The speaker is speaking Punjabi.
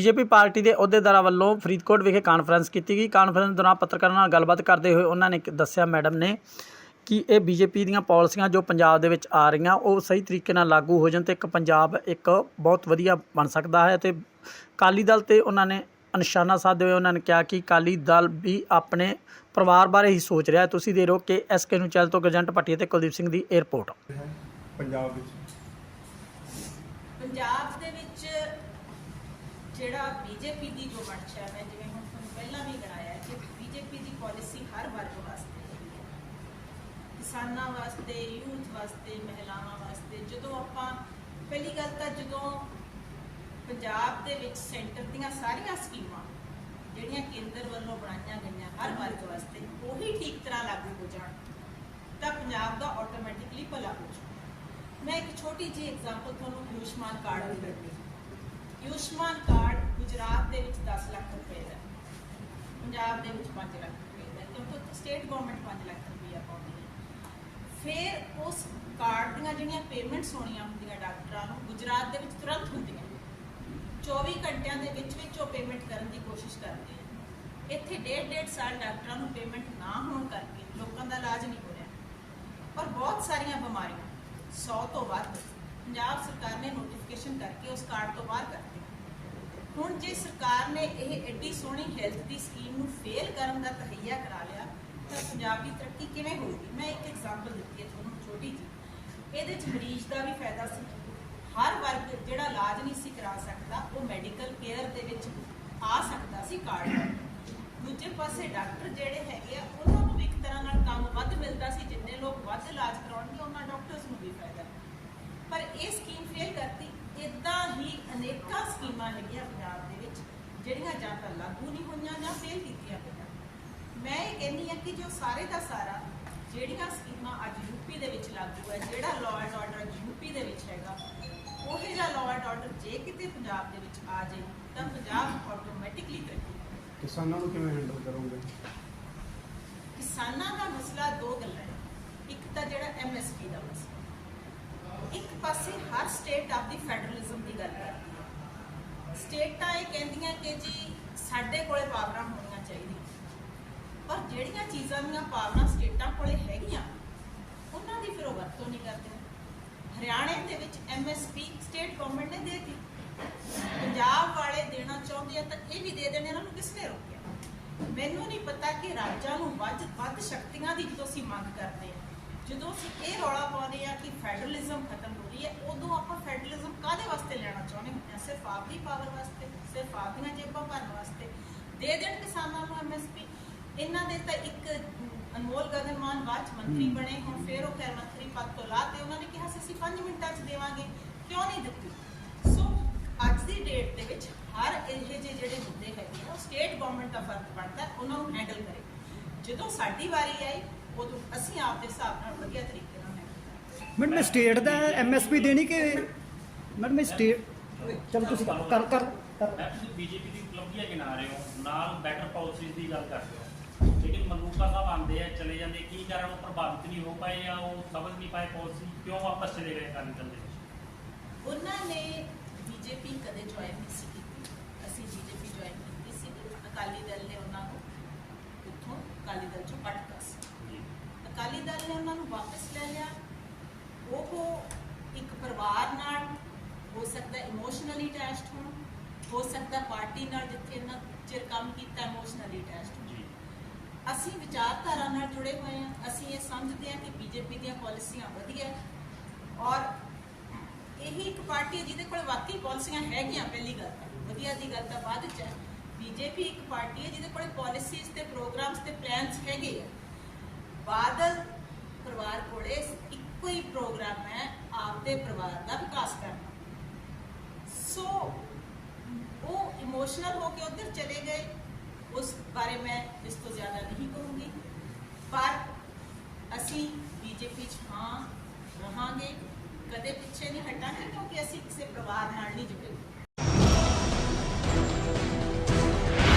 ਬੀਜੇਪੀ ਪਾਰਟੀ ਦੇ ਅਹੁਦੇਦਾਰਾਂ ਵੱਲੋਂ ਫਰੀਦਕੋਟ ਵਿਖੇ ਕਾਨਫਰੰਸ ਕੀਤੀ ਗਈ। ਕਾਨਫਰੰਸ ਦੌਰਾਨ ਪੱਤਰਕਾਰਾਂ ਨਾਲ ਗੱਲਬਾਤ ਕਰਦੇ ਹੋਏ ਉਹਨਾਂ ਨੇ ਦੱਸਿਆ ਮੈਡਮ ਨੇ ਕਿ ਇਹ ਬੀਜੇਪੀ ਦੀਆਂ ਪਾਲਿਸੀਆਂ ਜੋ ਪੰਜਾਬ ਦੇ ਵਿੱਚ ਆ ਰਹੀਆਂ ਉਹ ਸਹੀ ਤਰੀਕੇ ਨਾਲ ਲਾਗੂ ਹੋ ਜਾਣ ਤੇ ਇੱਕ ਪੰਜਾਬ ਇੱਕ ਬਹੁਤ ਵਧੀਆ ਬਣ ਸਕਦਾ ਹੈ। ਤੇ ਕਾਲੀ ਦਲ ਤੇ ਉਹਨਾਂ ਨੇ ਨਿਸ਼ਾਨਾ ਸਾਧਦੇ ਹੋਏ। ਉਹਨਾਂ ਨੇ ਕਿਹਾ ਕਿ ਕਾਲੀ ਦਲ ਵੀ ਆਪਣੇ ਪਰਿਵਾਰ ਬਾਰੇ ਹੀ ਸੋਚ ਰਿਹਾ ਹੈ। ਤੁਸੀਂ ਦੇ ਰਹੋ ਕਿ ਐਸਕੇ ਨੂੰ ਚੈਨਲ ਤੋਂ ਗਜੰਟ ਪੱਟੀ ਤੇ ਕੁਲਦੀਪ ਸਿੰਘ ਦੀ 에ਅਰਪੋਰਟ ਪੰਜਾਬ ਵਿੱਚ। ਪੰਜਾਬ ਦੇ ਵਿੱਚ ਜਿਹੜਾ ਬੀਜੇਪੀ ਦੀ ਜੋ ਵੰਸ਼ ਹੈ ਮੈਂ ਜਿਵੇਂ ਹੁਣ ਤੁਹਾਨੂੰ ਪਹਿਲਾਂ ਵੀ ਗਣਾਇਆ ਕਿ ਬੀਜੇਪੀ ਦੀ ਪਾਲਿਸੀ ਹਰ ਵਰਗ ਵਾਸਤੇ ਹੈਗੀ ਹੈ। ਕਿਸਾਨਾਂ ਵਾਸਤੇ, ਯੂਥ ਵਾਸਤੇ, ਮਹਿਲਾਵਾਂ ਵਾਸਤੇ, ਜਦੋਂ ਆਪਾਂ ਪਹਿਲੀ ਗੱਲ ਤਾਂ ਜਦੋਂ ਪੰਜਾਬ ਦੇ ਵਿੱਚ ਸੈਂਟਰ ਦੀਆਂ ਸਾਰੀਆਂ ਸਕੀਮਾਂ ਜਿਹੜੀਆਂ ਕੇਂਦਰ ਵੱਲੋਂ ਬਣਾਈਆਂ ਗਈਆਂ ਹਰ ਵਰਗ ਵਾਸਤੇ ਉਹੀ ਠੀਕ ਤਰ੍ਹਾਂ ਲਾਗੂ ਹੋ ਜਾਣ, ਤਾਂ ਪੰਜਾਬ ਦਾ ਆਟੋਮੈਟਿਕਲੀ ਭਲਾ ਹੋ ਜਾਊ। ਮੈਂ ਇੱਕ ਛੋਟੀ ਜਿਹੀ ਐਗਜ਼ਾਮਪਲ ਤੁਹਾਨੂੰ ਆਯੁਸ਼ਮਾਨ ਕਾਰਡ ਦੀ ਦਿੰਦੀ ਹਾਂ ਆਯੁਸ਼ਮਾਨ ਕਾਰਡ ਗੁਜਰਾਤ ਦੇ ਵਿੱਚ 10 ਲੱਖ ਰੁਪਏ ਦਾ ਪੰਜਾਬ ਦੇ ਵਿੱਚ 5 ਲੱਖ ਰੁਪਏ ਦਾ ਹੈ, ਕਿਉਂਕਿ ਸਟੇਟ ਗਵਰਨਮੈਂਟ 5 ਲੱਖ ਰੁਪਏ ਪਾਉਂਦੀ ਹੈ ਫਿਰ ਉਸ ਕਾਰਡ ਦੀਆਂ ਜਿਹੜੀਆਂ ਪੇਮੈਂਟਸ ਹੋਣੀਆਂ ਹੁੰਦੀਆਂ ਡਾਕਟਰਾਂ ਨੂੰ ਗੁਜਰਾਤ ਦੇ ਵਿੱਚ ਤੁਰੰਤ ਹੁੰਦੀਆਂ। 24 ਘੰਟਿਆਂ ਦੇ ਵਿੱਚ ਵਿੱਚ ਉਹ ਪੇਮੈਂਟ ਕਰਨ ਦੀ ਕੋਸ਼ਿਸ਼ ਕਰਦੇ ਆ। ਇੱਥੇ ਡੇਢ ਡੇਢ ਸਾਲ ਡਾਕਟਰਾਂ ਨੂੰ ਪੇਮੈਂਟ ਨਾ ਹੋਣ ਕਰਕੇ ਲੋਕਾਂ ਦਾ ਇਲਾਜ ਨਹੀਂ ਹੋ ਰਿਹਾ। ਪਰ ਬਹੁਤ ਸਾਰੀਆਂ ਬਿਮਾਰੀਆਂ 100 ਤੋਂ ਵੱਧ ਪੰਜਾਬ ਸਰਕਾਰ ਨੇ ਨੋਟੀਫਿਕੇਸ਼ਨ ਕਰਕੇ ਉਸ ਕਾਰਡ ਤੋਂ ਬਾਹਰ ਕਰ ਕਰਤੀ ਹੁਣ ਜੇ ਸਰਕਾਰ ਨੇ ਇਹ ਐਡੀ ਸੋਹਣੀ ਹੈਲਥ ਦੀ ਸਕੀਮ ਨੂੰ ਫੇਲ ਕਰਨ ਦਾ ਤਹਈਆ ਕਰਾ ਲਿਆ, ਤਾਂ ਪੰਜਾਬ ਦੀ ਤਰੱਕੀ ਕਿਵੇਂ ਹੋਊਗੀ? ਮੈਂ ਇੱਕ ਐਗਜ਼ਾਮਪਲ ਦਿੱਤੀ ਹੈ ਤੁਹਾਨੂੰ ਛੋਟੀ ਜੀ ਇਹਦੇ ਚ ਮਰੀਜ਼ ਦਾ ਵੀ ਫਾਇਦਾ ਸੀ। ਹਰ ਵਰਗ ਜਿਹੜਾ ਇਲਾਜ ਨਹੀਂ ਸੀ ਕਰਾ ਸਕਦਾ, ਉਹ ਮੈਡੀਕਲ ਕੇਅਰ ਦੇ ਵਿੱਚ ਆ ਸਕਦਾ ਸੀ ਕਾਰਡ ਦੂਜੇ ਪਾਸੇ ਡਾਕਟਰ ਜਿਹੜੇ ਹੈਗੇ ਆ, ਉਹਨਾਂ ਨੂੰ ਵੀ ਇੱਕ ਤਰ੍ਹਾਂ ਨਾਲ ਕੰਮ ਵੱਧ ਮਿਲਦਾ ਸੀ, ਜਿੰਨੇ ਲੋਕ ਵੱਧ ਇਲਾਜ ਕਰਾਉਣਗੇ, ਉਹਨਾਂ ਡਾਕਟਰਸ ਨੂੰ ਵੀ ਫਾਇਦਾ ਪਰ ਇਹ ਸਕੀਮ ਫੇਲ ਕਰਤੀ ਇਦਾਂ ਹੀ ਅਨੇਕਾਂ ਸਕੀਮਾਂ ਹੈਗੀਆਂ ਪੰਜਾਬ ਦੇ ਵਿੱਚ ਜਿਹੜੀਆਂ ਜਾਂ ਤਾਂ ਲਾਗੂ ਨਹੀਂ ਹੋਈਆਂ ਜਾਂ ਫੇਲ ਕੀਤੀਆਂ ਗਈਆਂ ਮੈਂ ਇਹ ਕਹਿੰਦੀ ਹਾਂ ਕਿ ਜੋ ਸਾਰੇ ਦਾ ਸਾਰਾ ਜਿਹੜੀਆਂ ਸਕੀਮਾਂ ਅੱਜ ਯੂਪੀ ਦੇ ਵਿੱਚ ਲਾਗੂ ਹੈ ਜਿਹੜਾ ਲਾਅ ਐਂਡ ਆਰਡਰ ਯੂਪੀ ਦੇ ਵਿੱਚ ਹੈਗਾ ਉਹ ਜਿਹਾ ਲਾਅ ਐਂਡ ਆਰਡਰ ਜੇ ਕਿਤੇ ਪੰਜਾਬ ਦੇ ਵਿੱਚ ਆ ਜਾਏ ਤਾਂ ਪੰਜਾਬ ਆਟੋਮੈਟਿਕਲੀ ਤਰੱਕੀ ਕਿਸਾਨਾਂ ਨੂੰ ਕਿਵੇਂ ਹੈਂਡਲ ਕਰੋਗੇ? ਕਿਸਾਨਾਂ ਦਾ ਮਸਲਾ ਦੋ ਗੱਲਾਂ ਹੈ ਇੱਕ ਤਾਂ ਜਿਹੜਾ ਐਮਐਸਪੀ ਦਾ ਮਸਲਾ। ਇੱਕ ਪਾਸੇ ਹਰ ਸਟੇਟ ਆਪਦੀ ਫੈਡਰਲਿਜ਼ਮ ਦੀ ਗੱਲ ਕਰਦੀ ਹੈ। ਸਟੇਟਾਂ ਇਹ ਕਹਿੰਦੀਆਂ ਕਿ ਜੀ ਸਾਡੇ ਕੋਲੇ ਪਾਵਰਾਂ ਹੋਣੀਆਂ ਚਾਹੀਦੀਆਂ। ਪਰ ਜਿਹੜੀਆਂ ਚੀਜ਼ਾਂ ਦੀਆਂ ਪਾਵਰਾਂ ਸਟੇਟਾਂ ਕੋਲੇ ਹੈਗੀਆਂ, ਉਹਨਾਂ ਦੀ ਫਿਰ ਉਹ ਵਰਤੋਂ ਨਹੀਂ ਕਰਦੇ। ਹਰਿਆਣੇ ਦੇ ਵਿੱਚ ਐਮਐਸਪੀ ਸਟੇਟ ਗਵਰਨਮੈਂਟ ਨੇ ਦੇ ਦਿੱਤੀ। ਪੰਜਾਬ ਵਾਲੇ ਦੇਣਾ ਚਾਹੁੰਦੇ ਆ ਤਾਂ ਇਹ ਵੀ ਦੇ ਦੇਣ ਇਹਨਾਂ ਨੂੰ ਕਿਸ ਨੇ ਰੋਕਿਆ? ਮੈਨੂੰ ਨਹੀਂ ਪਤਾ ਕਿ ਰਾਜਾਂ ਨੂੰ ਵੱਧ ਵੱਧ ਸ਼ਕਤੀਆਂ ਦੀ ਜਦੋਂ ਅਸੀਂ ਮੰਗ ਕਰਦੇ ਆ, ਜਦੋਂ ਅਸੀਂ ਇਹ ਰੌਲਾ ਪਾਉਂਦੇ ਆ ਕਿ ਫੈਡਰਲਿਜ਼ਮ ਖਤਮ ਹੋ ਰਹੀ ਹੈ, ਉਦੋਂ ਆਪਾਂ ਫੈਡਰਲਿਜ਼ਮ ਕਾਦੇ ਵਾਸਤੇ ਲੈਣਾ ਚਾਹੁੰਦੇ ਹੁੰਦੇ ਆ? ਸਿਰਫ ਆਪਦੀ ਪਾਵਰ ਵਾਸਤੇ, ਸਿਰਫ ਆਪਦੀਆਂ ਜੇਬਾਂ ਭਰਨ ਵਾਸਤੇ। ਦੇ ਦੇਣ ਕਿਸਾਨਾਂ ਨੂੰ ਐਮਐਸਪੀ ਇਹਨਾਂ ਦੇ ਤਾਂ ਇੱਕ ਅਨਮੋਲ ਗਗਨ ਮਾਨ ਬਾਅਦ 'ਚ ਮੰਤਰੀ। ਬਣੇ ਹੁਣ ਫੇਰ ਉਹ ਖੈਰ ਮੰਤਰੀ ਪਦ ਤੋਂ ਲਾ ਤੇ ਉਹਨਾਂ ਨੇ ਕਿਹਾ ਸੀ ਅਸੀਂ 5 ਮਿੰਟਾਂ 'ਚ ਦੇਵਾਂਗੇ ਕਿਉਂ ਨਹੀਂ ਦਿੱਤੀ? ਸੋ ਅੱਜ ਦੀ ਡੇਟ ਦੇ ਵਿੱਚ ਹਰ ਇਹ ਜਿਹੇ ਜਿਹੜੇ ਮੁੱਦੇ ਹੈਗੇ ਆ ਉਹ ਸਟੇਟ ਗਵਰਨਮੈਂਟ ਦਾ ਫ਼ਰਕ ਪੜਦਾ ਉਹਨਾਂ ਨੂੰ ਹੈਂਡਲ ਕਰੇ। ਜਦੋਂ ਸਾਡੀ ਵਾਰੀ ਆਈ ਉਦੋਂ ਅਸੀਂ ਆਪ ਦੇ ਹਿਸਾਬ ਨਾਲ ਵਧੀਆ ਤਰੀਕੇ ਨਾਲ ਕਰਾਂਗੇ। ਮੈਡਮ ਸਟੇਟ ਦਾ ਐਮਐਸਪੀ ਦੇਣੀ ਕਿ ਮੈਡਮ ਸਟੇਟ ਚਲ ਤੁਸੀਂ ਕਰ ਕਰ ਕਰ ਬੀਜੇਪੀ ਦੀ ਉਪਲਬਧੀਆਂ ਗਿਣਾ ਰਹੇ ਹੋ ਨਾਲ ਬੈਟਰ ਪਾਲਿਸੀਜ਼ ਦੀ ਗੱਲ ਕਰ ਰਹੇ ਹੋ। ਸਾਹਿਬ ਆਉਂਦੇ ਆ ਚਲੇ ਜਾਂਦੇ ਕੀ ਕਾਰਨ ਉਹ ਪ੍ਰਭਾਵਿਤ ਨਹੀਂ ਹੋ ਪਾਏ ਜਾਂ ਉਹ ਸਮਝ ਨਹੀਂ ਪਾਏ ਪਾਲਿਸੀ ਕਿਉਂ ਵਾਪਸ ਚਲੇ ਗਏ ਅਕਾਲੀ ਦਲ ਦੇ ਵਿੱਚ ਉਹਨਾਂ ਨੇ ਬੀਜੇਪੀ ਕਦੇ ਜੁਆਇਨ ਨਹੀਂ ਸੀ ਕੀਤੀ। ਅਸੀਂ ਬੀਜੇਪੀ ਜੁਆਇਨ ਕੀਤੀ ਸੀ ਅਕਾਲੀ ਦਲ ਨੇ ਉਹਨਾਂ ਨੂੰ ਉੱਥੋਂ ਅਕਾਲੀ ਦਲ ਚੋਂ ਕੱਢਤਾ ਸੀ। ਅਕਾਲੀ ਦਲ ਨੇ ਉਹਨਾਂ ਨੂੰ ਵਾਪਸ ਲੈ ਲਿਆ। ਉਹ ਇੱਕ ਪਰਿਵਾਰ ਨਾਲ ਹੋ ਸਕਦਾ ਇਮੋਸ਼ਨਲੀ ਅਟੈਚਡ ਹੋਣ ਹੋ ਸਕਦਾ ਪਾਰਟੀ ਨਾਲ ਜਿੱਥੇ ਇਹਨਾਂ ਚਿਰ ਕੰਮ ਕੀਤਾ ਇਮੋਸ਼ਨਲੀ ਅਟੈਚਡ ਜੀ। ਅਸੀਂ ਵਿਚਾਰਧਾਰਾ ਨਾਲ ਜੁੜੇ ਹੋਏ ਹਾਂ। ਅਸੀਂ ਇਹ ਸਮਝਦੇ ਹਾਂ ਕਿ ਬੀਜੇਪੀ ਦੀਆਂ ਪਾਲਿਸੀਆਂ ਵਧੀਆ ਔਰ ਇਹੀ ਇੱਕ ਪਾਰਟੀ ਹੈ ਜਿਹਦੇ ਕੋਲ ਵਾਕਈ ਪਾਲਿਸੀਆਂ ਹੈਗੀਆਂ, ਪਹਿਲੀ ਗੱਲ ਤਾਂ। ਵਧੀਆ ਦੀ ਗੱਲ ਤਾਂ ਬਾਅਦ ਚ ਹੈ। ਬੀਜੇਪੀ ਇੱਕ ਪਾਰਟੀ ਹੈ ਜਿਹਦੇ ਕੋਲ ਪਾਲਿਸੀਜ਼ ਤੇ ਪ੍ਰੋਗਰਾਮਸ ਤੇ ਪਲਾਨਸ ਹੈਗੇ ਆ। ਬਾਦਲ ਪਰਿਵਾਰ ਕੋਲੇ ਇੱਕੋ ਹੀ ਪ੍ਰੋਗਰਾਮ ਹੈ ਆਪਦੇ ਪਰਿਵਾਰ ਦਾ ਵਿਕਾਸ ਕਰਨਾ। ਸੋ ਉਹ ਇਮੋਸ਼ਨਲ ਹੋ ਕੇ ਉਧਰ ਚਲੇ ਗਏ। ਉਸ ਬਾਰੇ ਮੈਂ ਇਸ ਤੋਂ ਜ਼ਿਆਦਾ ਨਹੀਂ ਕਹੂੰਗੀ ਪਰ ਅਸੀਂ ਬੀਜੇਪੀ 'ਚ ਹਾਂ ਰਹਾਂਗੇ ਕਦੇ ਪਿੱਛੇ ਨਹੀਂ ਹਟਾਂਗੇ ਕਿਉਂਕਿ ਅਸੀਂ ਕਿਸੇ ਪਰਿਵਾਰ ਨਾਲ ਨਹੀਂ ਜੁੜੇ